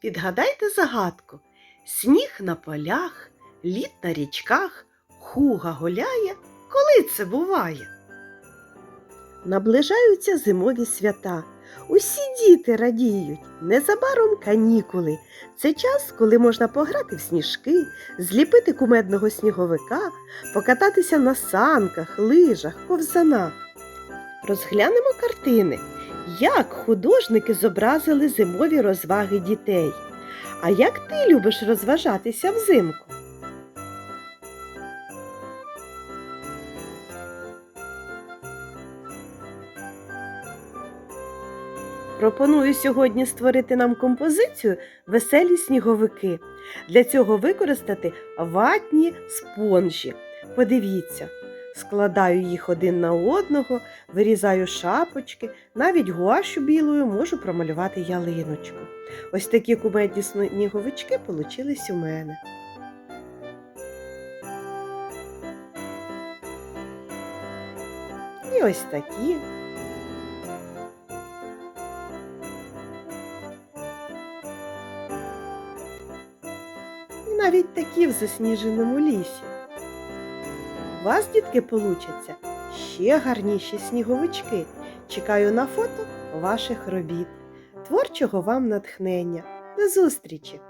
Підгадайте загадку. Сніг на полях, лід на річках, хуга гуляє, коли це буває? Наближаються зимові свята. Усі діти радіють, незабаром канікули. Це час, коли можна пограти в сніжки, зліпити кумедного сніговика, покататися на санках, лижах, ковзанах. Розглянемо картини, як художники зобразили зимові розваги дітей. А як ти любиш розважатися взимку? Пропоную сьогодні створити нам композицію Веселі сніговики. Для цього використати ватні спонжі. Подивіться, складаю їх один на одного, вирізаю шапочки, навіть гуашу білою можу промалювати ялиночку. Ось такі кумедні сніговички получились у мене. І ось такі. І навіть такі в засніженому лісі. Вас, дітки, получаться ще гарніші сніговички. Чекаю на фото ваших робіт. Творчого вам натхнення. До зустрічі!